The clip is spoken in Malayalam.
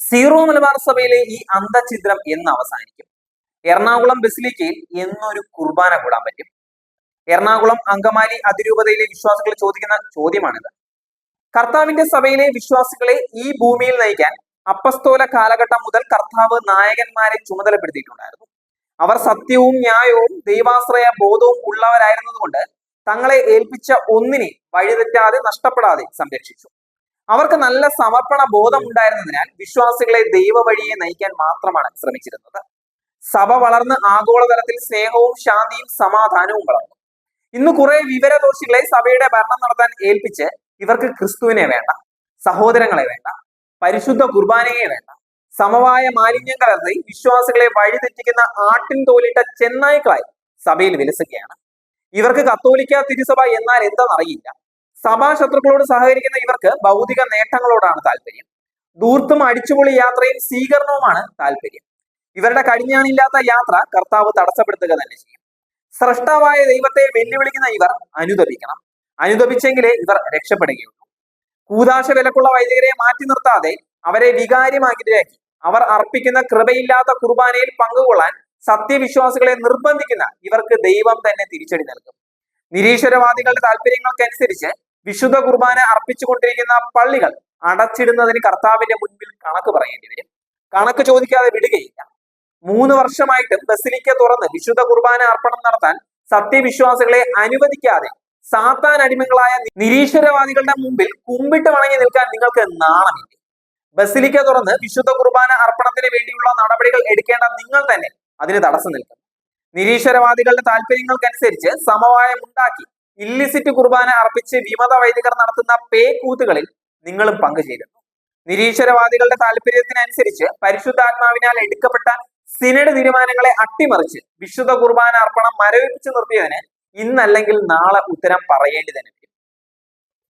സീറോ മലബാർ സഭയിലെ ഈ അന്തഛിദ്രം എന്ന് അവസാനിക്കും. എറണാകുളം ബസിലിക്കയിൽ എന്നൊരു കുർബാന കൂടാൻ പറ്റും. എറണാകുളം അങ്കമാലി അതിരൂപതയിലെ വിശ്വാസികൾ ചോദിക്കുന്ന ചോദ്യമാണിത്. കർത്താവിന്റെ സഭയിലെ വിശ്വാസികളെ ഈ ഭൂമിയിൽ നയിക്കാൻ അപ്പസ്തോല കാലഘട്ടം മുതൽ കർത്താവ് നായകന്മാരെ ചുമതലപ്പെടുത്തിയിട്ടുണ്ടായിരുന്നു. അവർ സത്യവും ന്യായവും ദൈവാശ്രയ ബോധവും ഉള്ളവരായിരുന്നതുകൊണ്ട് തങ്ങളെ ഏൽപ്പിച്ച ഒന്നിനെ വഴിതെറ്റാതെ നഷ്ടപ്പെടാതെ സംരക്ഷിച്ചു. അവർക്ക് നല്ല സമർപ്പണ ബോധം ഉണ്ടായിരുന്നതിനാൽ വിശ്വാസികളെ ദൈവ വഴിയെ നയിക്കാൻ മാത്രമാണ് ശ്രമിച്ചിരുന്നത്. സഭ വളർന്ന് ആഗോളതലത്തിൽ സ്നേഹവും ശാന്തിയും സമാധാനവും വളർന്നു. ഇന്ന് കുറെ വിവരദോഷികളെ സഭയുടെ ഭരണം നടത്താൻ ഏൽപ്പിച്ച് ഇവർക്ക് ക്രിസ്തുവിനെ വേണ്ട സഹോദരങ്ങളെ വേണ്ട പരിശുദ്ധ കുർബാനയെ വേണ്ട സമവായ മാലിന്യം കലർത്തി വിശ്വാസികളെ വഴിതെറ്റിക്കുന്ന ആട്ടിൻ തോലിട്ട ചെന്നായ്ക്കളായി സഭയിൽ വിലസുകയാണ്. ഇവർക്ക് കത്തോലിക്ക തിരുസഭ എന്നാൽ എന്താണെന്നറിയില്ല. സഭാ ശത്രുക്കളോട് സഹകരിക്കുന്ന ഇവർക്ക് ഭൗതിക നേട്ടങ്ങളോടാണ് താല്പര്യം. ദൂർത്തും അടിച്ചുപൊളി യാത്രയും സ്വീകരണവുമാണ് താല്പര്യം. ഇവരുടെ കടിഞ്ഞാണില്ലാത്ത യാത്ര കർത്താവ് തടസ്സപ്പെടുത്തുക തന്നെ ചെയ്യും. സ്രഷ്ടാവായ ദൈവത്തെ വെല്ലുവിളിക്കുന്ന ഇവർ അനുദപിക്കണം. അനുദപിച്ചെങ്കിലേ ഇവർ രക്ഷപ്പെടുകയുള്ളൂ. കൂതാശ വിലക്കുള്ള വൈദികരെ മാറ്റി നിർത്താതെ അവരെ വികാര്യമാക്കിയാക്കി അവർ അർപ്പിക്കുന്ന കൃപയില്ലാത്ത കുർബാനയിൽ പങ്കുകൊള്ളാൻ സത്യവിശ്വാസികളെ നിർബന്ധിക്കുന്ന ഇവർക്ക് ദൈവം തന്നെ തിരിച്ചടി നൽകും. നിരീശ്വരവാദികളുടെ താല്പര്യങ്ങൾക്കനുസരിച്ച് വിശുദ്ധ കുർബാന അർപ്പിച്ചുകൊണ്ടിരിക്കുന്ന പള്ളികൾ അടച്ചിടുന്നതിന് കർത്താവിന്റെ മുൻപിൽ കണക്ക് പറയേണ്ടി വരും. കണക്ക് ചോദിക്കാതെ വിടുകയില്ല. മൂന്ന് വർഷമായിട്ടും ബസിലിക്ക തുറന്ന് വിശുദ്ധ കുർബാന അർപ്പണം നടത്താൻ സത്യവിശ്വാസികളെ അനുവദിക്കാതെ സാത്താൻ അടിമകളായ നിരീശ്വരവാദികളുടെ മുമ്പിൽ കുമ്പിട്ട് വണങ്ങി നിൽക്കാൻ നിങ്ങൾക്ക് നാണമില്ല. ബസിലിക്ക തുറന്ന് വിശുദ്ധ കുർബാന അർപ്പണത്തിന് വേണ്ടിയുള്ള നടപടികൾ എടുക്കേണ്ട നിങ്ങൾ തന്നെ അതിന് തടസ്സം നിൽക്കും നിരീശ്വരവാദികളുടെ താല്പര്യങ്ങൾക്കനുസരിച്ച് സമവായം ഉണ്ടാക്കി ഇല്ലിസിറ്റ് കുർബാന അർപ്പിച്ച് വിമത വൈദികർ നടത്തുന്ന പേ കൂത്തുകളിൽ നിങ്ങളും പങ്കുചേരുന്നു നിരീശ്വരവാദികളുടെ താല്പര്യത്തിനനുസരിച്ച് പരിശുദ്ധാത്മാവിനാൽ എടുക്കപ്പെട്ട സിനഡ് തീരുമാനങ്ങളെ അട്ടിമറിച്ച് വിശുദ്ധ കുർബാന അർപ്പണം മരവിപ്പിച്ചു നിർത്തിയതിന് ഇന്നല്ലെങ്കിൽ നാളെ ഉത്തരം പറയേണ്ടി തന്നെ.